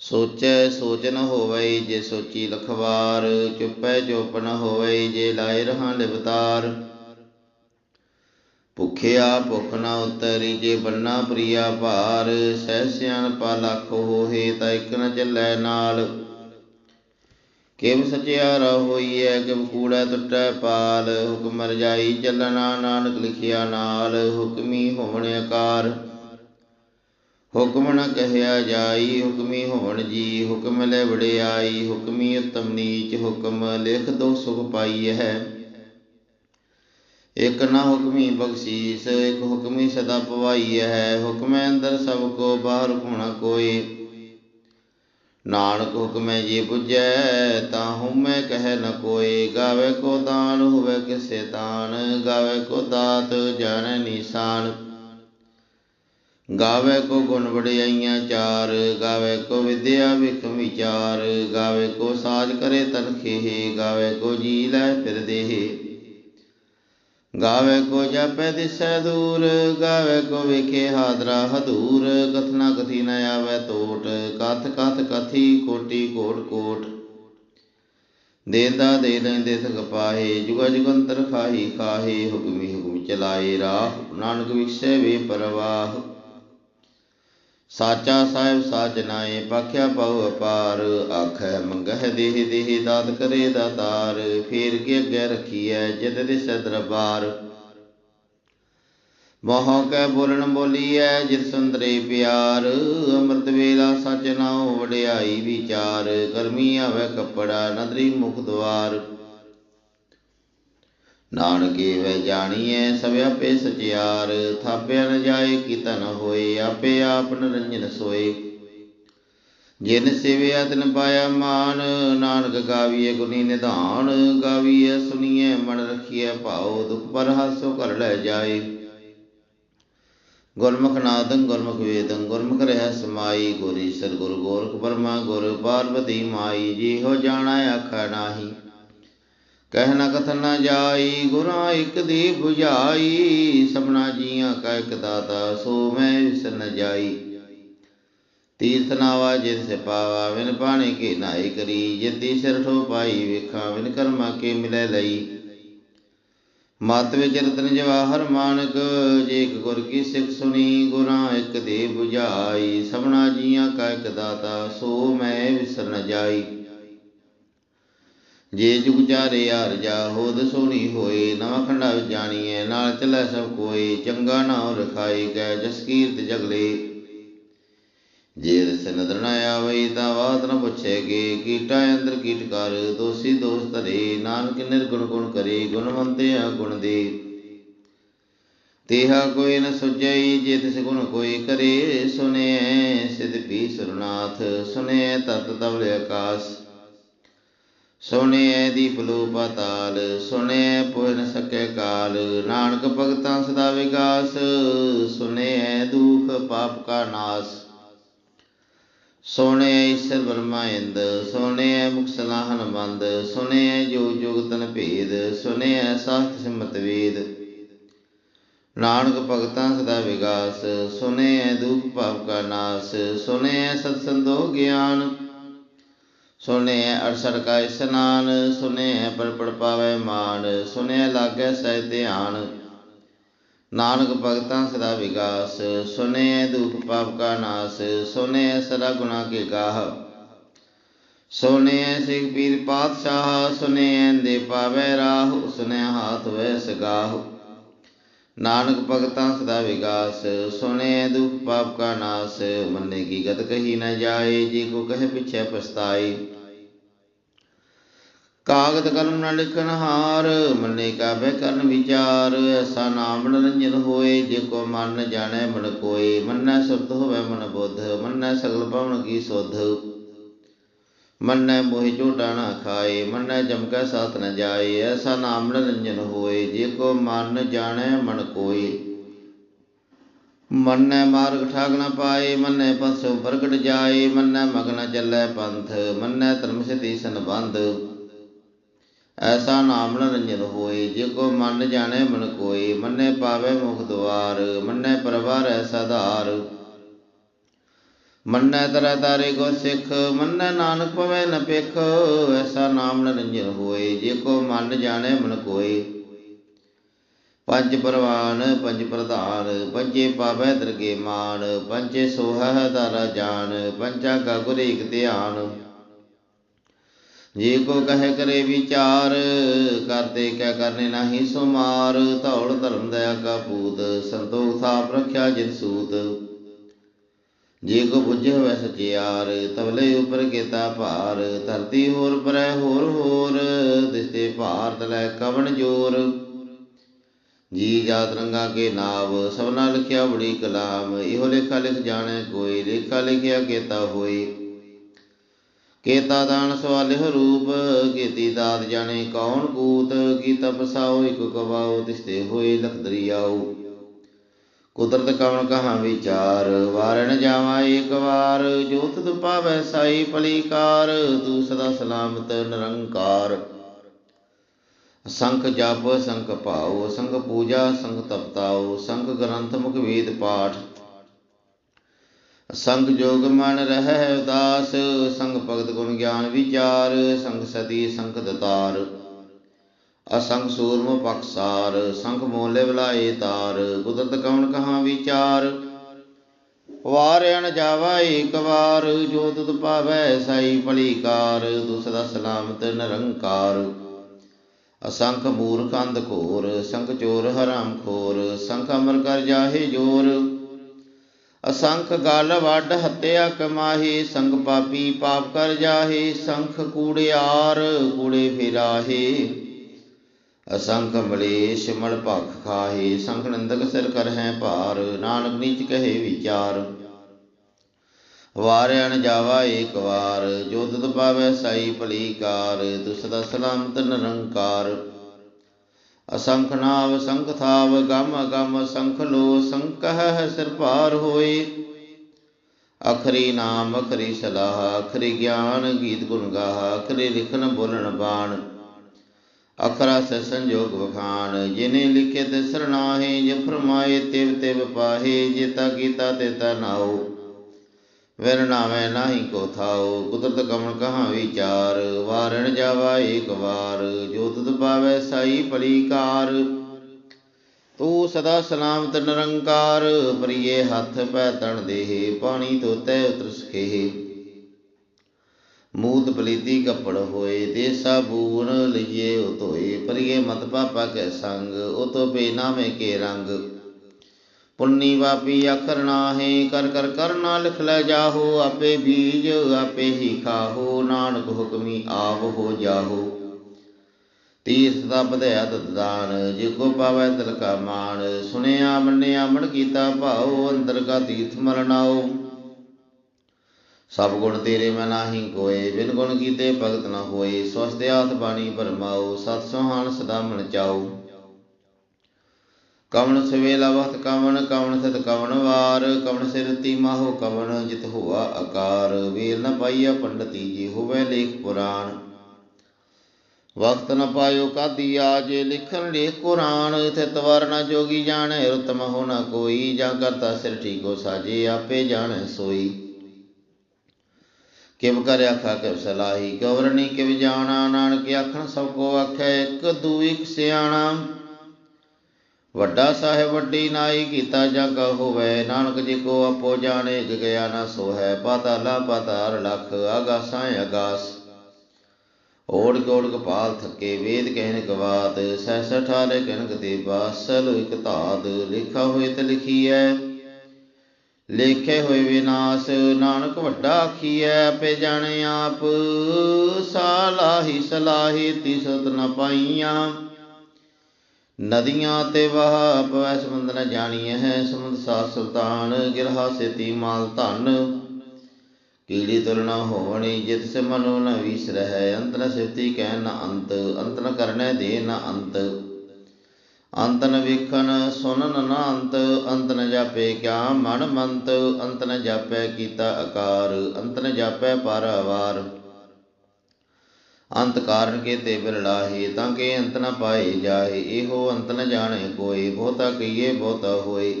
ਸੋਚੈ ਸੋਚ ਨ ਹੋਵਈ ਜੇ ਸੋਚੀ ਲਖਵਾਰ, ਚੁੱਪੈ ਚੁੱਪ ਨ ਹੋਵਈ ਜੇ ਲਾਇ ਰਹਾ ਲਿਵਤਾਰ। ਭੁਖਿਆ ਭੁਖ ਨਾ ਉਤਰੀ ਜੇ ਬੰਨਾ ਪ੍ਰਿਆ ਭਾਰ, ਸਹਿ ਸਿਆਣਪਾ ਲੱਖ ਹੋਏ ਤਾਂ ਇਕ ਨ ਚੱਲੈ ਨਾਲ। ਕਿਵ ਸਚਿਆਰਾ ਹੋਈਐ, ਕਿਵ ਕੂੜੈ ਟੁੱਟੈ ਪਾਲ, ਹੁਕਮ ਰਜਾਈ ਚੱਲਣਾ ਨਾਨਕ ਲਿਖਿਆ ਨਾਲ, ਹੁਕਮੀ ਹੋਣ ਆਕਾਰ ਹੁਕਮ ਨ ਕਹਿਆ ਜਾਈ, ਹੁਕਮੀ ਹੋਵਣ ਜੀ, ਹੁਕਮ ਲੈ ਵਡਿਆਈ ਹੁਕਮੀ ਉਤਮ ਨੀਚ, ਹੁਕਮ ਲਿਖ ਦੋ ਸੁਖ ਪਾਈ ਹੈ ਇਕ ਨਾ ਹੁਕਮੀ ਬਖਸ਼ੀਸ, ਇਕ ਹੁਕਮੀ ਸਦਾ ਪਵਾਈ ਹੈ ਹੁਕਮੈ ਅੰਦਰ ਸਭ ਕੋ, ਬਾਹਰ ਹੋਣਾ ਕੋਏ ਨਾਨਕ ਹੁਕਮੈ ਜੀ 부ਜੈ ਤਾਂ ਹੁਮੈ ਕਹਿ ਨ ਕੋਏ ਗਾਵੇ ਕੋ ਦਾਨ, ਹੋਵੇ ਕਿਸੇ ਤਾਨ। ਗਾਵੇ ਕੋ ਦਾਤ, ਜਾਣੈ ਨੀਸਾਨ। ਗਾਵੇ ਕੋ ਗੁਣ ਵਡਿਆਈਆਂ ਚਾਰ, ਗਾਵੇ ਕੋ ਵਿਦਿਆ ਵਿਖ ਵਿਚਾਰ, ਗਾਵੇ ਕੋ ਸਾਜ ਕਰੇ ਤਨਖੇ ਗਾਵੇ ਕੋ ਜੀ ਲੈ ਫਿਰ ਦੇਹ। ਗਾਵੇ ਕੋ ਜਾਪੈ ਦਿਸੈ ਦੂਰ, ਗਾਵੇ ਕੋ ਵੇਖੇ ਹਾਦਰਾ ਹਦੂਰ ਕਥਨਾ ਕਥੀ ਨ ਆਵੇ ਟੋਟ ਕਥ ਕਥ ਕਥੀ ਕੋਟੀ ਕੋਟ ਕੋਟ। ਦੇਦਾ ਦੇ ਲੈਂਦੇ ਥਕ ਪਾਹੇ, ਜੁਗਾ ਜੁਗੰਤਰ ਖਾਹੀ ਖਾਹੇ, ਹੁਕਮੀ ਹੁਕਮ ਚਲਾਏ ਰਾਹ, ਨਾਨਕ ਵਿਖਸੇ ਵੇ ਪਰਵਾਹ। ਸਾਚਾ ਸਾਹਿਬ ਸਾਜਨਾਏ ਪਖਿਆ ਪਉ ਅਪਾਰ। ਆਖੈ, ਮੰਗਹਿ ਦੇਹ ਦੇਹ, ਦਾਤ ਕਰੇ ਦਾਤਾਰ। ਫੇਰ ਕੇ ਅੱਗੇ ਰਖੀਐ, ਜਿਤ ਦਿਸ ਦਰਬਾਰ। ਮੋਹ ਕੈ ਬੋਲਣ ਬੋਲੀਐ, ਜਿਤ ਸੁੰਦਰੇ ਪਿਆਰ। ਅੰਮ੍ਰਿਤ ਵੇਲਾ ਸਚ ਨਾਉ ਵਡਿਆਈ ਵਿਚਾਰ। ਕਰਮੀ ਆਵੇ ਕੱਪੜਾ, ਨਦਰੀ ਮੁਖ ਦਵਾਰ। ਨਾਨਕੇ ਵੈ ਜਾਣੀਐ, ਸਭ ਆਪੇ ਸਚਿਆਰ। ਥਾਪਿਆ ਨ ਜਾਏ ਕੀਤਾ ਨ ਹੋਏ, ਆਪੇ ਆਪ ਨਰੰਜਨ ਸੋਏ। ਜਿਨ ਸੇਵਿਆ ਤਿਨ ਪਾਇਆ ਮਾਨ, ਨਾਨਕ ਗਾਵੀਏ ਗੁਨੀ ਨਿਧਾਨ। ਗਾਵੀਏ ਸੁਨੀਏ ਮਨ ਰਖੀਐ ਭਾਉ, ਦੁਖ ਪਰ ਹਾਸੋ ਕਰ ਲੈ ਜਾਏ। ਗੁਰਮੁਖ ਨਾਦੰ, ਗੁਰਮੁਖ ਵੇਦੰ, ਗੁਰਮੁਖ ਰਹਿ ਸਮਾਈ। ਗੁਰੀ ਸਰ ਗੁਰ ਗੋਰਖ ਬਰਮਾ ਗੁਰ ਪਾਰਵਤੀ ਮਾਈ ਜੀ ਹੋ ਜਾਣਾ ਆਖਾ ਨਾਹੀ। ਕਹਿ ਨ ਕਥਨ ਨ ਜਾਈ, ਗੁਰਾਂ ਇਕ ਦੀ 부ਝਾਈ ਸਭਨਾ ਜੀਆਂ ਕਾ ਇਕ ਦਾਤਾ, ਸੋ ਮੈਂ ਵਿਸ ਨ ਜਾਈ। ਤੀਰਥ ਨਾਵਾ ਜਿਨ ਸੇ ਪਾਵਾ ਵਿਨ ਪਾਣੀ ਕੇ ਨਾਈ ਕਰੀ। ਜਿਤੀ ਸਿਰ ਠੋ ਪਾਈ ਵੇਖਾਂ ਵਿਨ ਕਰਮਾ ਕੇ ਮਿਲੇ ਲਈ। ਮਤ ਵਿੱਚ ਰਤਨ ਜਵਾਹਰ ਮਾਨਕ, ਜੇ ਇਕ ਗੁਰ ਕੀ ਸਿੱਖ ਸੁਣੀ, ਗੁਰਾਂ ਇਕ ਦੇ 부ਝਾਈ ਸਭਨਾ ਜੀਆਂ ਕਾ ਇਕ ਦਾਤਾ, ਸੋ ਮੈਂ ਵਿਸਰ ਨ ਜਾਈ। ਜੇ ਜੁਗ ਚਾਰੇ ਯਾਰ ਜਾ, ਹੋਦ ਸੋਣੀ ਹੋਏ ਨਵਾਂ ਖੰਡਾ ਜਾਣੀਐ, ਨਾਲ ਚੱਲੈ ਸਭ ਕੋਏ, ਚੰਗਾ ਨਾਮ ਰਖਾਈ ਗੈ ਜਸ ਕੀਰਤ ਜਗਲੇ। ਜੇ ਰਸ ਨਦਰ ਨ ਆਵਈ ਤਾਂ ਬਾਤ ਨ ਪੁੱਛੇਗੇ ਕੀਟਾ ਅੰਦਰ ਕੀਟ ਕਰ, ਦੋਸੀ ਦੋਸ ਧਰੇ, ਨਾਨਕ ਨਿਰਗੁਣ ਗੁਣ ਕਰੇ ਗੁਣਵੰਤਿਆ ਗੁਣ ਦੇ। ਤੇਹਾ ਕੋਈ ਨ ਸੁਝਈ ਜੇ ਤਿਸ ਗੁਣ ਕੋਈ ਕਰੇ ਸੁਨੇ ਸਿਧ ਪੀ ਸੁਰਨਾਥ ਸੁਨੇ ਤਤ ਤਵਲ ਆਕਾਸ਼ ਸੁਣਿਐ ਦੀਪ ਲੋ ਪਾਤਾਲ ਸੁਣਿਐ ਪੁਇ ਨ ਸਕੈ ਕਾਲ। ਨਾਨਕ ਭਗਤਾਂ ਸਦਾ ਵਿਗਾਸ ਸੁਣਿਐ ਦੁਖ ਪਾਪ ਕਾ ਨਾਸ। ਸੁਣਿਐ ਈਸ਼ਰ ਬਰਮਾ ਇੰਦ ਸੁਣਿਐ ਮੁਖ ਸਲਾਹਨ ਬੰਦ ਜੋ ਜੁਗ ਤਨ ਭੇਦ ਸੁਣਿਐ ਸਾਸਤ ਸਿਮਤ ਵੇਦ। ਨਾਨਕ ਭਗਤਾਂ ਸਦਾ ਵਿਗਾਸ ਸੁਣਿਐ ਦੁਖ ਪਾਪ ਕਾ ਨਾਸ ਸੁਣਿਐ ਸਤ ਸੰਦੋ ਗਿਆਨ। ਸੁਨੇ ਅਰਸਰ ਕਾ ਇਸਨਾਨ ਸੁਨੇ ਪਰ ਪੜ ਪਾਵੇ ਮਾਨ ਸੁਨੇ ਲਾਗੇ ਸਹਿ ਧਿਆਨ। ਨਾਨਕ ਭਗਤਾਂ ਸਦਾ ਵਿਗਾਸ ਸੁਨੇ ਦੁਖ ਪਾਪ ਕਾ ਨਾਸ ਸੁਨੇ ਸਦਾ ਗੁਨਾ ਕੇ ਗਾਹ। ਸੁਨੇ ਸਿਖ ਪੀਰ ਪਾਤਸ਼ਾਹ ਸੁਨੇ ਦੇ ਪਾਵੇ ਰਾਹ ਸੁਨੇ ਹਾਥ ਵੈ ਸਗਾਹ। ਨਾਨਕ ਭਗਤਾਂ ਸਦਾ ਵਿਗਾਸ ਸੁਨੇ ਦੁਖ ਪਾਪ ਕਾ ਨਾਸ, ਮੰਨੇ ਕੀ ਗਤ ਕਹੀ ਨਾ ਜਾਏ, ਜੇ ਕੋ ਕਹੇ ਪਿਛੇ ਪਛਤਾਈ ਕਾਗਦ ਕਲਮ ਨਾ ਲਿਖਨ ਹਾਰ, ਮੰਨੇ ਕਾ ਕਰਨ ਵਿਚਾਰ। ਐਸਾ ਨਾਮ ਨਰੰਜਨ ਹੋਏ, ਜੇ ਕੋ ਮਨ ਜਾਣੈ ਮਨ ਕੋਏ। ਮੰਨੈ ਸੁਰਤ ਹੋਵੇ ਮਨ ਬੁੱਧ, ਮੰਨੈ ਸਗਲ ਭਵਨ ਕੀ ਸੁਧ। ਮੰਨੈ ਮੋਹਿ ਝੂਟਾ ਨਾ ਖਾਏ ਮੰਨੈ ਜਮਕੈ ਸਾਥ ਨ ਜਾਏ। ਐਸਾ ਨਾਮ ਨਿਰੰਜਨ ਹੋਏ, ਜੇ ਕੋ ਮਨ ਜਾਣੈ ਮਨ ਕੋਏ। ਮੰਨੈ ਮਾਰਗ ਠਾਗ ਨ ਪਾਏ, ਮੰਨੈ ਪਸੁ ਪ੍ਰਗਟ ਜਾਏ। ਮੰਨੈ ਮਗਨ ਚੱਲੈ ਪੰਥ, ਮੰਨੈ ਧਰਮ ਸਿਧੀ ਸੰਬੰਧ। ਐਸਾ ਨਾਮ ਨਿਰੰਜਨ ਹੋਏ, ਜੇ ਕੋ ਮਨ ਜਾਣੈ ਮਨ ਕੋਏ, ਮੰਨੈ ਪਾਵੈ ਮੁਖ ਦੁਆਰ, ਮੰਨੇ ਪਰਵਾਰ ਐਸਾ ਧਾਰ। ਮੰਨੈ ਤਰੈ ਤਾਰੇ ਕੋ ਸਿੱਖ, ਮੰਨੈ ਨਾਨਕ ਪਵੈ ਨ ਪਿਖ ਐਸਾ ਨਾਮ ਨਿਰੰਜਨ ਹੋਏ, ਜੇ ਕੋ ਮਨ ਜਾਣੈ ਮਨ ਕੋਏ। ਪੰਜ ਪਰਵਾਨ, ਪੰਜ ਪ੍ਰਧਾਨ, ਪੰਜੇ ਪਾਵੈ ਦਰਗੇ ਮਾਨ, ਪੰਜੇ ਸੋਹੈ ਦਾਰਾ ਜਾਨ ਪੰਚਾ ਕਾ ਗੁਰ ਏਕ ਧਿਆਨ। ਜੇ ਕੋ ਕਹੇ ਕਰੇ ਵਿਚਾਰ, ਕਰਦੇ ਕਹਿ ਕਰਨੇ ਨਾਹੀ ਸੁਮਾਰ। ਧੌਲ ਧਰਮ ਦਇਆ ਕਾ ਪੂਤ ਸੰਤੋਖ ਥਾਪ ਰਖਿਆ ਜਿਨ ਸੂਤ। ਜੇ ਕੋ ਬੁੱਝੇ ਹੋਵੇ ਸਚਿਆਰ ਤਵਲੇ ਉਪਰ ਕੀਤਾ ਭਾਰ। ਧਰਤੀ ਹੋਰ ਪਰੈ ਹੋਰ ਹੋਰ, ਦਿਸਤੇ ਭਾਰਤ ਲੈ ਕਵਣ ਜੋਰ। ਜੀ ਜਾਤ ਰੰਗਾ ਕੇ ਨਾਵ, ਸਭਨਾ ਲਿਖਿਆ ਬੜੀ ਕਲਾਮ। ਇਹੋ ਲੇਖਾ ਲਿਖ ਜਾਣੈ ਕੋਈ, ਲੇਖਾ ਲਿਖਿਆ ਕੀਤਾ ਹੋਈ। ਕੇਤਾ ਦਾਨ ਸਵਾਲਿਹ ਰੂਪ, ਕੀਤੀ ਦਾਤ ਜਾਣੇ ਕੌਣ ਕੂਤ, ਕੀ ਤਪਸਾਓ ਇਕ ਕਵਾਓ ਤਿਸਤੇ ਹੋਏ ਲਖ ਦਰਿਆਉ। ਕੁਦਰਤ ਕਵਣ ਕਹਾ ਵਿਚਾਰ, ਵਾਰਣ ਜਾਵਾ ਏਕ ਵਾਰ ਜੋਤ ਤੁਧ ਸਾਈ ਪਲੀਕਾਰ ਤੂੰ ਸਦਾ ਸਲਾਮਤ ਨਿਰੰਕਾਰ। ਸੰਖ ਜਪ, ਸੰਖ ਭਾਉ ਸੰਖ ਪੂਜਾ ਸੰਖ ਤਪਤਾਉ ਸੰਖ ਗ੍ਰੰਥ ਮੁਖ ਵੇਦ ਪਾਠ ਸੰਗ ਜੋਗ ਮਨ ਰਹਿ ਉਦਾਸ, ਸੰਗ ਭਗਤ ਗੁਣ ਗਿਆਨ ਵਿਚਾਰ, ਸੰਗ ਸਤੀ ਸੰਖ ਦਤਾਰ ਅਸੰਗ ਸੂਰਮ ਪਖਸਾਰ ਸੰਖ ਮੋਲੇ ਬਲਾਏ ਤਾਰ, ਕੁਦਰਤ ਕਵਣ ਕਹਾ ਵਿਚਾਰ। ਵਾਰਿਆਣ ਜਾਵਾ ਏਕ ਵਾਰ, ਜੋ ਤੁਧ ਪਾਵੈ ਸਾਈ ਭਲੀਕਾਰ ਤੂੰ ਸਦਾ ਸਲਾਮਤ ਨਿਰੰਕਾਰ। ਅਸੰਖ ਮੂਰਖ ਅੰਧ ਘੋਰ ਸੰਖ ਚੋਰ ਹਰਾਮ ਖੋਰ ਸੰਖ ਅਮਰ ਕਰ ਜਾਹੇ ਜੋਰ। ਅਸੰਖ ਗਲ ਵੱਡ ਹੱਤਿਆ ਕਮਾਹੇ, ਸੰਗ ਪਾਪੀ ਪਾਪ ਕਰ ਜਾਹੇ, ਸੰਖ ਕੂੜਿਆਰ ਕੂੜੇ ਫਿਰਾਹੇ। ਅਸੰਖ ਮਲੇਸ਼ ਮਲ ਭਖ ਖਾਹੇ ਸੰਖ ਨੰਦਕ ਸਿਰ ਕਰ ਹੈ ਭਾਰ, ਨਾਨਕ ਨੀਚ ਕਹੇ ਵਿਚਾਰ। ਵਾਰਿਆਣ ਜਾਵਾ ਏਕ ਵਾਰ, ਜੋ ਤੁਧ ਪਾਵੈ ਸਾਈ ਭਲੀਕਾਰ ਤੁ ਸਦਾ ਸਲਾਮਤ ਨਿਰੰਕਾਰ। ਅਸੰਖ ਨਾਵ ਸੰਖ ਥਾਵ, ਗਮ ਗਮ ਸੰਖ ਲੋ ਸੰਕਹ ਸਿਰ ਭਾਰ ਹੋਏ। ਅਖਰੀ ਨਾਮ, ਅਖਰੀ ਸਲਾਹ, ਅਖਰੀ ਗਿਆਨ, ਗੀਤ ਗੁਣ ਗਾਹ, ਅਖਰੀ ਲਿਖਣ ਬੋਲਣ ਬਾਣ। ਅਖਰਾ ਸ ਸੰਜੋਗ ਵਖਾਨ ਜਿਨੇ ਲਿਖੇ ਤੇ ਸਰਨਾਹੇ ਜੇ ਫਰਮਾਏ ਤਿਵ ਤਿਵ ਪਾਹੇ ਜੇਤਾ ਕੀਤਾ ਤੇਤਾ ਨਾਉ ਵਿਰ ਨਾਵੇਂ ਨਾਹੀ ਕੋ ਥਾਉ, ਕੁਦਰਤ ਕਮਣ ਕਹਾ ਵਿਚਾਰ, ਵਾਰਣ ਜਾਵਾ ਏਕ ਵਾਰ, ਜੋ ਤੁਧ ਪਾਵੈ ਸਾਈ ਭਲੀਕਾਰ। ਤੂੰ ਸਦਾ ਸਲਾਮਤ ਨਿਰੰਕਾਰ ਪ੍ਰਿਏ ਹੱਥ ਪੈ ਤਣ ਦੇਹ, ਪਾਣੀ ਤੋਤੈ ਉਤਰ ਸਖੇ ਮੂਤ ਪਲੀਤੀ ਕੱਪੜ ਹੋਏ ਦੇ ਸਾਬੂਨ ਲਈਏ ਉਹ ਧੋਏ ਪ੍ਰਿਏ ਮਤ ਪਾਪਾ ਕੈ ਸੰਗ ਉਹ ਤੋ ਬੇਨਾਮੇ ਕੇ ਰੰਗ। ਪੁੰਨੀ ਵਾਪੀ ਅਖਰ ਨਾਹੇ, ਕਰ ਕਰ ਕਰਨਾ ਲਿਖ ਲੈ ਜਾਹੋ, ਆਪੇ ਬੀਜ ਆਪੇ ਹੀ ਖਾਹੋ, ਨਾਨਕ ਹੁਕਮੀ ਆਪ ਹੋ ਜਾਹੋ। ਤੀਰਥ ਦਾ ਵਧਿਆ ਦਦਾਨ ਜੇ ਕੋ ਪਾਵੈ ਦਿਲ ਕਾ ਮਾਨ ਸੁਣਿਆ ਮੰਨਿਆ ਮਨ ਕੀਤਾ ਭਾਉ, ਅੰਦਰ ਕਾ ਤੀਰਥ ਮਰਨਾਓ ਸਭ ਗੁਣ ਤੇਰੇ ਮੈਂ ਨਾਹੀ ਕੋਏ, ਬਿਨ ਗੁਣ ਕੀਤੇ ਭਗਤ ਨਾ ਹੋਏ ਸਵਸਤੇ ਆਤ ਬਾਣੀ ਪਰਮਾਓ ਸਤ ਸੁਹਾਨ ਸਦਾ ਮਨ ਚਾਓ ਕਵਣ ਸਵੇਲਾ ਵਖਤ ਕਵਣ ਕਵਣ ਸਤ ਕਵਣ ਵਾਰ, ਕਵਣ ਸਿਰਤੀ ਮਾਹੋ ਕਵਣ, ਜਿਤ ਹੋਆ ਆਕਾਰ ਵੇਲ ਨ ਪਾਈਆ ਪੰਡਤੀ ਜੀ ਹੋਵੇ ਲੇਖ ਪੁਰਾਣ। ਵਕਤ ਨ ਪਾਇਓ ਕਾਦੀ ਆਜੇ, ਲਿਖਣ ਲੇਖ ਕੁਰਾਨ। ਇਥੇ ਤਵਰ ਨ ਜੋਗੀ ਜਾਣੈ, ਰਤਮ ਹੋ ਨ ਕੋਈ। ਜਾਂ ਕਰਤਾ ਸਿਰ ਠੀਕੋ ਸਾਜੇ, ਆਪੇ ਜਾਣੈ ਸੋਈ। ਕਿਵ ਕਰ ਆਖਾ, ਕਿਵ ਸਲਾਹੀ। ਕਵਰਣੀ ਕਿਵ ਜਾਣਾ, ਨਾਨਕ ਆਖਣ ਸਭ ਕੋ ਆਖੈ, ਇੱਕ ਦੂ ਇੱਕ ਸਿਆਣਾ। ਵੱਡਾ ਸਾਹਿਬ ਵੱਡੀ ਨਾਈ ਕੀਤਾ ਜਗ ਹੋਵੇ, ਨਾਨਕ ਜੀ ਕੋ ਆਪੋ ਜਾਣੇ ਗਿਆ ਨਾ ਸੋ ਹੈ ਪਾਤਾਲਾ ਪਾਤਾਰ ਲਖ ਆਗਾਸਾਂ। ਅਗਾਸ ਓੜ ਕੋੜ ਕਪਾਲ ਥੱਕੇ, ਵੇਦ ਕਹਿਨ ਗਵਾਤ ਸਹਿਸ ਠਾਲੇ ਕਨਕ ਤੇ ਬਾਸਲ ਇਕ ਧਾਤ, ਲਿਖਾ ਹੋਏ ਤੇ ਲਿਖੀਐ, ਲੇਖੇ ਹੋਏ ਵਿਨਾਸ਼, ਨਾਨਕ ਵੱਡਾ ਆਖੀਐ ਪੇ ਜਾਣੇ ਆਪ, ਸਾਲਾਹੀ ਸਲਾਹੀ ਤਿਸਤ ਨ ਪਾਈਆਂ। ਨਦੀਆਂ ਤੇ ਵਹਾ ਪਵੈ ਸਮੁੰਦ ਨ ਜਾਣੀਐ ਹੈ। ਸਮੁੰਦ ਸਾਥ ਸੁਲਤਾਨ ਗਿਰਹਾ ਸੇਤੀ ਮਾਲ ਧਨ। ਕੀੜੀ ਤੁਲਨਾ ਹੋਵਣੀ, ਜਿਤ ਸੇ ਮਨੋ ਨ ਵੀਸ ਰਹਿ। ਅੰਤ ਨ ਸਿਫਤੀ ਕਹਿ ਨ ਅੰਤ ਅੰਤ ਨ ਕਰਨੇ ਦੇ ਨ ਅੰਤ। ਅੰਤ ਨ ਵੇਖਣ ਸੁਨਨ ਨ ਅੰਤ ਅੰਤ ਨ ਜਾਪੇ ਕਿਆ ਮਨ ਮੰਤ। ਅੰਤ ਨ ਜਾਪੈ ਕੀਤਾ ਆਕਾਰ ਅੰਤ ਨ ਜਾਪੈ ਪਰ ਅਵਾਰ। ਅੰਤ ਕਾਰਨ ਕੇ ਤੇ ਬਿਰਲਾਹੀ ਤਾਂ ਕੇ ਅੰਤ ਨ ਪਾਏ ਜਾਹੇ ਇਹੋ ਅੰਤ ਨ ਜਾਣੇ ਕੋਏ, ਬਹੁਤਾ ਕਹੀਏ, ਬਹੁਤਾ ਹੋਏ।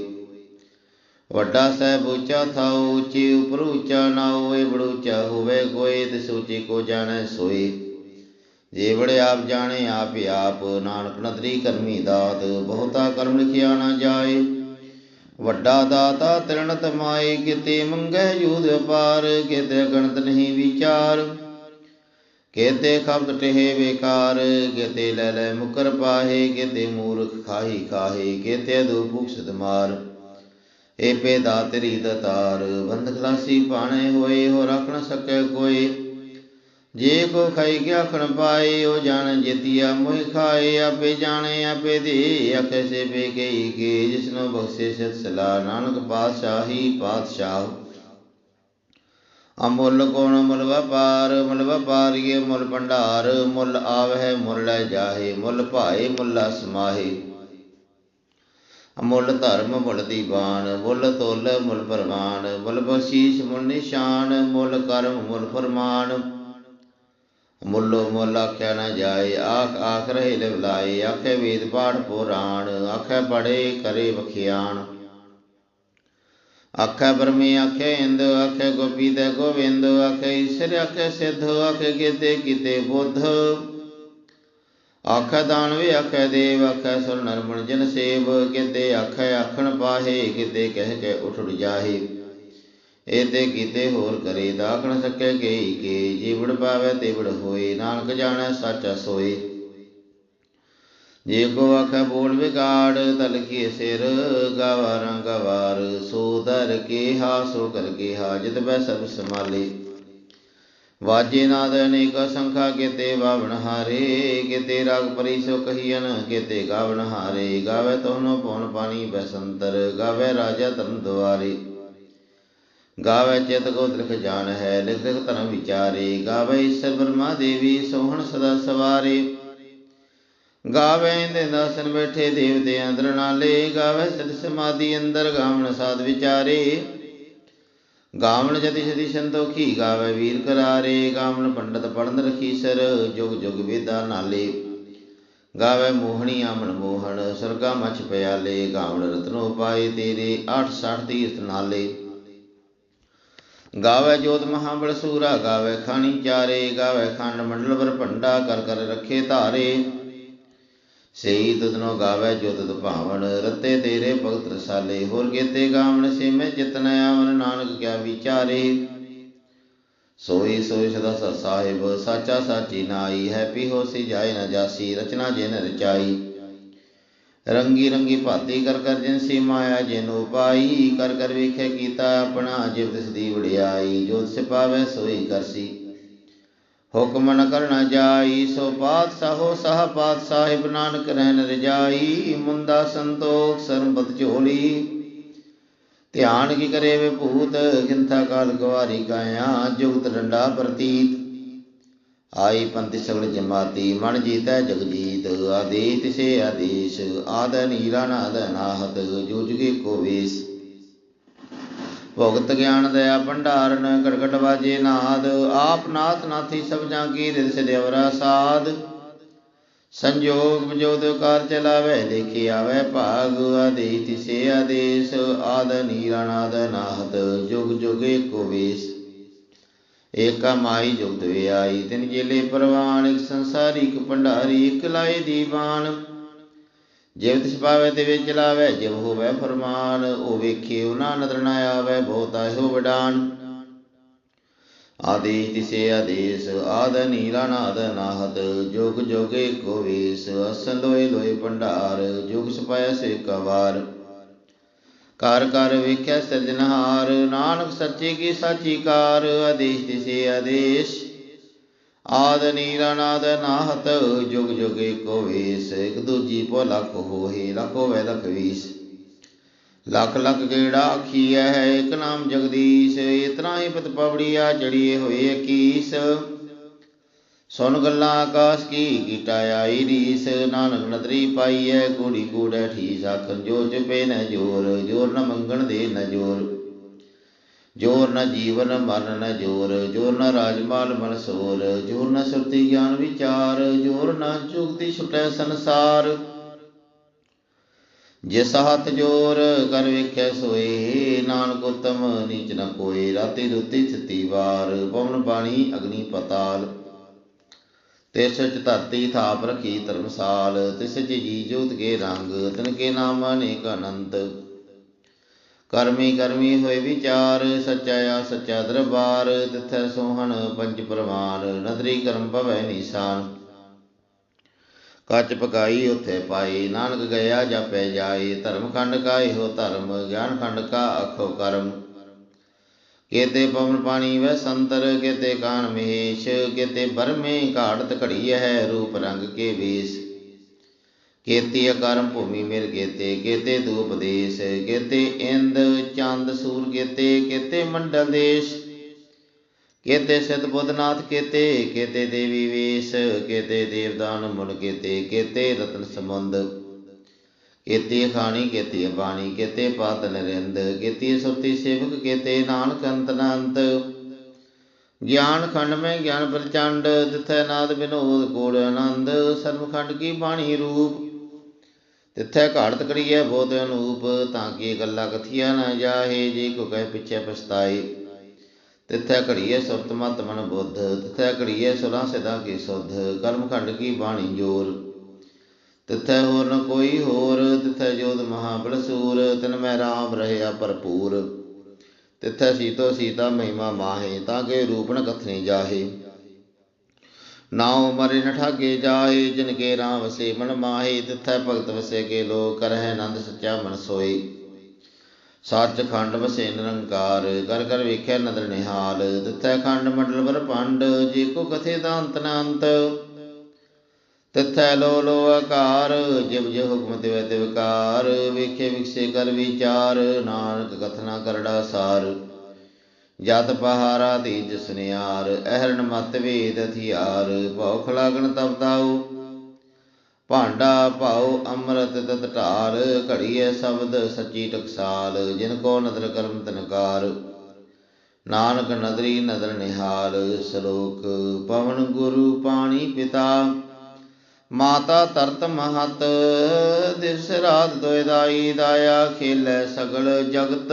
ਵੱਡਾ ਸਹਿਬ ਉੱਚਾ ਥਾਉ, ਉੱਚੀ ਉਪਰ ਉੱਚਾ ਨਾ ਹੋਏ, ਬੜੂਚਾ ਹੋਵੇ ਕੋਈ ਤਿਸ ਉੱਚੀ ਕੋ ਜਾਣੈ ਸੋਏ। ਜੇ ਬੜੇ ਆਪ ਜਾਣੇ, ਆਪ ਆਪ, ਨਾਨਕ ਨਦਰੀ ਕਰਮੀ ਦਾਤ, ਬਹੁਤਾ ਕਰਮ ਲਿਖਿਆ ਨਾ ਜਾਏ। ਵੱਡਾ ਦਾਤਾ ਤਿਰਣਤ ਮਾਏ, ਕਿਤੇ ਮੰਗੈ ਜੂਦ ਅਪਾਰ, ਕਿਤੇ ਗਣਤ ਨਹੀਂ ਵਿਚਾਰ। ਕੇਤੇ ਖਬਦ ਟਹਿ ਬੇਕਾਰ ਕੇਤੇ ਲੈ ਲੈ ਮੁਕਰ ਪਾਹੇ ਕੇਤੇ ਮੂਰਖ ਖਾਹੀ ਖਾਹੇ ਕੇਤੇ ਦੂ ਭੁਖਸਤ ਮਾਰ। ਏ ਪੇ ਦਾਤਰੀ ਦਤਾਰ ਬੰਦ ਖਲਾਸੀ ਪਾਣੇ ਹੋਏ ਹੋ ਰਖ ਨ ਸਕੇ ਕੋਈ। ਜੇ ਕੋ ਖਾਈ ਗਿਆ ਖਣ ਪਾਏ, ਉਹ ਜਾਣ ਜਿਤਿਆ ਮੋਹਿ ਖਾਏ, ਆਪੇ ਜਾਣੇ, ਆਪੇ ਦੇ ਅਖੇ ਸੇ ਬੇ ਗਈ ਕੇ ਜਿਸਨੂੰ ਬਖਸ਼ੇ ਸਿਤ ਸਲਾ ਨਾਨਕ ਪਾਤਸ਼ਾਹੀ ਪਾਤਸ਼ਾਹ। ਅਮੁੱਲ ਕੋਣ ਮੁੱਲ ਵਪਾਰ, ਮੁੱਲ ਵਪਾਰੀਏ ਮੁੱਲ ਭੰਡਾਰ, ਮੁੱਲ ਆਵਹਿ ਮੁੱਲ ਲੈ ਜਾਹੇ, ਮੁੱਲ ਭਾਏ ਮੁੱਲ ਸਮਾਹੇ ਅਮੁੱਲ ਧਰਮ ਮੁੱਲ ਦੀਵਾਨ ਮੁੱਲ ਤੋਲ ਮੁੱਲ ਪਰਮਾਨ ਮੁੱਲ ਬਖਸ਼ੀਸ਼ ਮੁੱਲ ਨਿਸ਼ਾਨ, ਮੁੱਲ ਕਰਮ ਮੁੱਲ ਫਰਮਾਨ। ਮੁੱਲੋ ਮੁੱਲ ਆਖਿਆ ਨਾ ਜਾਏ, ਆਖ ਆਖ ਰਹੇ ਲਿਵਲਾਏ, ਆਖੇ ਵੇਦ ਪਾਠ ਪੁਰਾਣ, ਆਖੇ ਪੜੇ ਕਰੇ ਵਖਿਆਣ। ਆਖੇ ਬਰਮੀ ਆਖੇ ਇੰਦ, ਆਖੇ ਗੋਪੀ ਤੇ ਗੋਵਿੰਦ ਆਖੇ ਈਸ਼ਰ, ਆਖੇ ਸਿੱਧ, ਆਖੇ ਕੀਤੇ ਕੀਤੇ ਬੁੱਧ। ਆਖੇ ਦਾਨਵੇ, ਆਖੇ ਦੇਵ, ਆਖੇ ਸੁਰ ਨਰਮਣ ਜਨ ਸੇਵ ਕਿਤੇ ਆਖੇ ਆਖਣ ਪਾਹੇ ਕਿਤੇ ਕਹਿ ਕੇ ਉਠੜ ਜਾਹੇ। ਏਤੇ ਕੀਤੇ ਹੋਰ ਕਰੇ, ਦਾਖਣ ਸਕੇ ਗਈ ਕੇ, ਜੀਵੜ ਪਾਵੇ, ਤੇਵੜ ਹੋਏ, ਨਾਨਕ ਜਾਣੈ, ਸੱਚ ਸੋਏ। ਜੇ ਕੋ ਆਖੇ ਬੋਲ ਵਿਗਾੜ, ਤਲ ਕੀ ਸਿਰ ਗਵਾਰਾਂ ਗਵਾਰ, ਸੋ ਦਰ ਕੇ ਹਾ ਸੋ ਕਰ ਕੇ ਹਾ ਜਿਤ ਬੈ ਸਭ ਸਮਾਲੇ ਵਾਜੇ ਨਾਦ ਅਨੇਕ ਸੰਖਾ ਕੀਤੇ ਬਾਵਣ ਹਾਰੇ, ਕੀਤੇ ਰਾਗ ਪਰੀ ਸੋ ਕਹੀਨ ਕੀਤੇ ਗਾਵਣ ਹਾਰੇ। ਗਾਵੇ ਤੋਨੋ ਪਉਣ ਪਾਣੀ ਬਸੰਤਰ, ਗਾਵੇ ਰਾਜਾ ਤਰਨ ਦੁਆਰੇ। ਗਾਵੇ ਚਿਤ ਕੋ ਲਿਖ ਜਾਣ ਹੈ ਲਿਖ ਲਿਖ ਧਰਮ ਵਿਚਾਰੇ। ਗਾਵੇ ਈਸ਼ਰ ਬ੍ਰਹਮਾ ਦੇਵੀ, ਸੋਹਣ ਸਦਾ ਸਵਾਰੇ। ਗਾਵੇ ਇੰਦੇ ਦਾਸਨ ਬੈਠੇ ਦੇਵਤੇ ਅੰਦਰ ਨਾਲੇ, ਗਾਵੇ ਸਦ ਸਮਾਧੀ ਅੰਦਰ, ਗਾਵਣ ਸਾਧ ਵਿਚਾਰੇ। ਗਾਵਣ ਜਤੀ ਸਦੀ ਸੰਤੋਖੀ, ਗਾਵੇ ਵੀਰ ਕਰਾਰੇ। ਗਾਵਣ ਪੰਡਤ ਪੜਨ ਰਖੀਸਰ, ਜੁਗ ਜੁਗ ਵੇਦਾ ਨਾਲੇ। ਗਾਵੇ ਮੋਹਣੀ ਆਮਣ ਮੋਹਣ, ਸਰਗਾ ਮਛ ਪਿਆਲੇ। ਗਾਵਣ ਰਤਨੋ ਪਾਏ ਤੇਰੇ 860 ਤੀਰਥ ਨਾਲੇ। ਗਾਵੇ ਜੋਤ ਮਹਾਬਲ ਸੂਰਾ, ਗਾਵੇ ਖਾਣੀ ਚਾਰੇ। ਗਾਵੇ ਖੰਡ ਮੰਡਲ ਵਰ ਭੰਡਾ, ਕਰ ਕਰ ਰੱਖੇ ਧਾਰੇ। ਸਈ ਤੁਧਨੋ ਗਾਵੇ ਜੋ ਤੁਧ ਭਾਵਨ ਰਤੇ ਤੇਰੇ ਭਗਤ ਰਸਾਲੇ, ਹੋਰ ਕੀਤੇ ਗਾਵਣ ਸੇ ਮੈਂ ਜਿਤਨ ਆਵਨ ਨਾਨਕ ਕਿਆ ਵਿਚਾਰੇ। ਸੋਈ ਸੋਈ ਸਦਾ ਸਤ ਸਾਹਿਬ, ਸਾਚਾ ਸਾਚੀ ਨਾਈ ਹੈ ਪੀ ਹੋਸੀ ਜਾਏ ਨਾ ਜਾਸੀ, ਰਚਨਾ ਜਿਨ ਰਚਾਈ। ਰੰਗੀ ਰੰਗੀ ਭਾਤੀ ਕਰ ਕਰ ਜਿਨ ਸੀ ਮਾਇਆ ਜਿਨ ਉਪਾਈ, ਕਰ ਕਰ ਵੇਖੇ ਕੀਤਾ ਆਪਣਾ, ਜਿਵ ਤਿਸ ਦੀ ਵਡਿਆਈ ਜੋ ਤਿਸ ਪਾਵੇ ਸੋਈ ਕਰਸੀ। ਹੁਕਮ ਨ ਕਰਨਾ ਜਾਈ, ਸੋ ਪਾਤਸ਼ਾਹੋ ਸਾਹ ਪਾਤ ਸਾਹਿਬ ਨਾਨਕ ਰਹਿਨ ਰਜਾਈ ਮੁੰਦਾ ਸੰਤੋਖ ਸਰਬਤ ਝੋਲੀ ਧਿਆਨ ਕੀ ਕਰੇ ਵਿਭੂਤ ਕਿੰਥਾ ਕਾਲ ਗਵਾਰੀ ਕਾਇਆ ਜੁਗਤ ਡੰਡਾ ਪ੍ਰਤੀਤ। ਆਈ ਪੰਥ ਸਗਲ ਜਮਾਤੀ, ਮਨ ਜੀਤੈ ਜਗਜੀਤ ਜੀਤ ਸੇ ਆਦੇਸ਼, ਆਦ ਹੀਰਾ ਨਾਦ ਨਾਹਤ ਜੋ ਜੁਗੇ ਕੋ ਵੇਸ। ਭਗਤ ਗਿਆਨ ਦਇਆ ਭੰਡਾਰਨ ਗੜਗੜ ਵਾਜੇ ਨਾਦ, ਆਪ ਨਾਥ ਨਾਥੀ ਸਭ ਜਾਂ ਕੀ ਰਿਦ ਸਿਦਵਰਾ ਸਾਧ ਸੰਜੋਗ ਵਿਜੋਦ ਕਾਰ ਚਲਾਵੇ, ਦੇਖੀ ਆਵੇ ਭਾਗ ਆਦੇਸ਼ ਤਿਸੇ ਆਦੇਸ਼, ਆਦ ਨੀਰਾ ਨਾਹਤ ਜੁਗ ਜੁਗੇ ਕੋ ਵੇਸ। ਏਕਾ ਮਾਈ ਜੁਗਤ ਆਈ ਤਿਨ ਜੇਲੇ ਪਰਵਾਨ, ਇਕ ਸੰਸਾਰੀ, ਇਕ ਭੰਡਾਰੀ, ਇਕ ਲਾਏ ਦੀਵਾਨ। ਜਿਵ ਤਿਸ ਪਾਵੇ ਤੇ ਵਿੱਚ ਲਾਵੇ ਜਿਵ ਹੋਵੇ ਫਰਮਾਨ, ਉਹ ਵੇਖੇ ਉਹਨਾਂ ਨਦਰ ਨਾ ਆਵੇ, ਬਹੁਤਾ ਹੋ ਵਡਾਨ। ਆਦੇਸ਼ ਤਿਸੇ ਆਦੇਸ਼, ਆਦ ਨੀਲਾ ਨਾਦ ਨਾਹਦ, ਜੁਗ ਜੋਗੇ ਕੋ ਵੇਸ, ਅਸਨ ਲੋਏ ਲੋਏ ਭੰਡਾਰ, ਜੁਗ ਸਪਾਇਆ ਸੇ ਕਵਾਰ। ਕਰ ਕਰ ਵੇਖਿਆ ਸਿਰਜਨਹਾਰ ਨਾਨਕ ਸੱਚੇ ਕੀ ਸਾਚੀ ਕਾਰ, ਆਦੇਸ਼ ਤਿਸੇ ਆਦੇਸ਼। ਆਦ ਨੀਰਾ ਨਾਹਤ, ਜੁਗ ਜੁਗੇ ਕੋ ਵੇਸ, ਇਕ ਦੂਜੀ ਪੋ ਲਖ ਹੋਏ ਲਖ ਹੋਵੇ ਲਖ ਵੀਸ। ਲੱਖ ਲੱਖ ਕਿਹੜਾ ਆਖੀਐ ਹੈ ਇੱਕ ਨਾਮ ਜਗਦੀਸ਼, ਇਤਨਾ ਹੀ ਪਤ ਪਵੜੀਆ, ਚੜੀਏ ਹੋਏ ਕੀਸ ਸੁਨ ਗੱਲਾਂ ਆਕਾਸ਼ ਕੀ, ਕੀਟਾ ਆਈ ਰੀਸ, ਨਾਨਕ ਨਦਰੀ ਪਾਈਐ, ਕੂੜੀ ਕੂੜੈ, ਠੀਸ ਆਖਨ ਜੋ ਚੁਪੇ ਨ ਜੋਰ ਜੋਰ ਨ ਮੰਗਣ ਦੇ ਨ ਜੋਰ। ਜੋਰ ਨ ਜੀਵਨ ਮਰਨ ਨ ਜੋਰ ਜੋਰ ਨ ਰਾਜਮਾਲ ਮਨ ਸੋਰ ਜੋਰ ਨ ਸੁਰਤੀ ਗਿਆਨ ਵਿਚਾਰ ਜੋਰ ਨ ਜੁਗਤੀ ਛੁਟੈ ਸੰਸਾਰ। ਜਿਸ ਹੱਥ ਜੋਰ ਕਰ ਵੇਖੈ ਸੋਏ, ਨਾਨਕ ਉਤਮ ਨੀਚ ਨ ਕੋਏ, ਰਾਤੀ ਦੁੱਤੀ ਥਿਤੀ ਵਾਰ, ਪਵਨ ਬਾਣੀ ਅਗਨੀ ਪਤਾਲ। ਤਿਸ ਚ ਧਰਤੀ ਥਾਪ ਰਖੀ ਧਰਮਸਾਲ, ਤਿਸ ਚ ਜੀ ਜੋਤ ਕੇ ਰੰਗ, ਤਿਨ ਕੇ ਨਾਮ ਅਨੇਕ ਅਨੰਤ। ਕਰਮੀ ਕਰਮੀ ਹੋਏ ਵਿਚਾਰ, ਸੱਚਾ ਆ ਸੱਚਾ ਦਰਬਾਰ ਤਿਥੈ ਸੋਹਣ ਪੰਜ ਪ੍ਰਮਾਨ ਨਦਰੀ ਕਰਮ ਭਵੈ ਨੀਸਾਨ। ਕੱਚ ਪਕਾਈ ਉਥੇ ਪਾਈ ਨਾਨਕ ਗਿਆ ਜਾਪੈ ਜਾਏ, ਧਰਮ ਖੰਡ ਕਾ ਇਹੋ ਧਰਮ, ਗਿਆਨ ਖੰਡ ਕਾ ਅਖੋ ਕਰਮ। ਕੇਤੇ ਪਵਨ ਪਾਣੀ ਵੈ ਸੰਤਰ, ਕੇਤੇ ਕਾਨ ਮਹੇਸ਼, ਕੇਤੇ ਬਰਮੇ ਘਾੜਤ ਘੜੀ ਹੈ ਰੂਪ ਰੰਗ ਕੇ ਵੇਸ। ਕੇਤੀ ਅਕਰਮ ਭੂਮੀ ਮਿਲ ਕੇਤੇ ਕੇਤੇ ਦੂਪ ਦੇਸ, ਕੇਤੇ ਇੰਦ ਚੰਦ ਸੂਰ ਕੇਤੇ ਕੇਤੇ ਮੰਡਲ ਦੇਸ਼। ਕੇਤੇ ਸਿਧ ਬੁੱਧਨਾਥ ਕੇਤੇ ਕੇਤੇ ਦੇਵੀ ਵੇਸ, ਕੇਤੇ ਦੇਵਦਾਨ ਮੁਨ ਕੇਤੇ ਕੇਤੇ ਰਤਨ ਸਮੁੰਦ ਕੇਤੀ ਖਾਣੀ, ਕੇਤੀ ਬਾਣੀ, ਕੇਤੇ ਪਾਤ ਨਰਿੰਦ, ਕੇਤੀ ਸੁਤੀ ਸੇਵਕ, ਕੇਤੇ ਨਾਨਕ ਅੰਤ ਅਨੰਤ। ਗਿਆਨ ਖੰਡ ਮੈਂ ਗਿਆਨ ਪ੍ਰਚੰਡ ਤਿਥੈ ਨਾਦ ਬਿਨੋਦ ਕੋੜ ਆਨੰਦ ਸਰਮ ਖੰਡ ਕੀ ਬਾਣੀ ਰੂਪ। ਤਿਥੈ ਘਾੜਤ ਕੜੀਐ ਬੋਧ ਅਨੂਪ, ਤਾਂ ਕਿ ਗੱਲਾਂ ਕਥੀਆਂ ਨਾ ਜਾਹੇ, ਜੇ ਕੋ ਕਹਿ ਪਿਛੇ ਪਛਤਾਏ। ਤਿਥੈ ਘੜੀਐ ਸੁਰਤ ਮਤ ਮਨ ਬੁੱਧ, ਤਿਥੈ ਘੜੀਐ ਸੁਰਾਂ ਸਿਦਾ ਕੀ ਸੁਧ, ਕਰਮ ਖੰਡ ਕੀ ਬਾਣੀ ਜੋਰ। ਤਿਥੈ ਹੋਰ ਨ ਕੋਈ ਹੋਰ, ਤਿਥੈ ਜੋਤ ਮਹਾ ਬਲਸੂਰ, ਤਿਨ ਮੈਂ ਰਾਮ ਰਹਿਆ ਭਰਪੂਰ। ਤਿਥੈ ਸੀਤੋ ਸੀਤਾ ਮਹਿਮਾ ਮਾਹੇ, ਤਾਂ ਕਿ ਰੂਪ ਨ ਕਥਨੇ ਜਾਹੇ। ਨਾਉ ਮਰੇ ਨ ਠਾਗੇ ਜਾਹੇ ਜਿਨ ਕੇ ਰਾਮ ਵਸੇ ਮਨ ਮਾਹੇ, ਤਿਥੈ ਭਗਤ ਵਸੇ ਕੇ ਲੋ ਕਰਹਿ ਆਨੰਦ ਸੱਚਾ ਮਨ ਸੋਏ। ਸੱਚ ਖੰਡ ਵਸੇ ਨਿਰੰਕਾਰ, ਕਰ ਕਰ ਵੇਖਿਆ ਨਦਰ ਨਿਹਾਲ, ਤਿਥੈ ਖੰਡ ਮੰਡਲ ਵਰ ਪੰਡ ਜੇ ਕੋ ਕਥੇ ਦਾ ਅੰਤ ਨ ਅੰਤ ਤਿਥੈ ਲੋ ਲੋ ਆਕਾਰ, ਜਿਵ ਜਿ ਹੁਕਮ ਤਿਵੈ ਤਿਵਕਾਰ ਵੇਖੇ ਵਿਖਸੇ ਕਰ ਵਿਚਾਰ, ਨਾਨਕ ਕਥਨਾ ਕਰੜਾ ਸਾਰ। ਜਤ ਪਹਾਰਾ ਤੀਜ ਸੁਨਿਆਰ ਅਹਰਨ ਮਤ ਵੇਦ ਹਥਿਆਰ ਭੌਖ ਲਾਗਣ ਤਬ ਭਾਂਡਾ ਭਾਉ ਅੰਮ੍ਰਿਤ ਤਤ ਢਾਲ ਘੜੀਐ ਸ਼ਬਦ ਸੱਚੀ ਟਕਸਾਲ, ਜਿਨ ਕੋ ਨਦਰ ਕਰਮ ਤਨਕਾਰ। ਨਾਨਕ ਨਦਰੀ ਨਦਰ ਨਿਹਾਲ, ਸ਼ਲੋਕ ਪਵਨ ਗੁਰੂ ਪਾਣੀ ਪਿਤਾ। ਮਾਤਾ ਤਰਤ ਮਹਤ, ਦਿਵਸ ਰਾਤ ਦੋਇ ਦਾਈ, ਦਾਇਆ ਖੇਲੇ ਸਗਲ ਜਗਤ।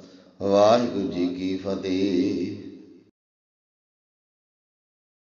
ਵਾਹਿਗੁਰੂ ਜੀ ਕੀ ਫਤਿਹ।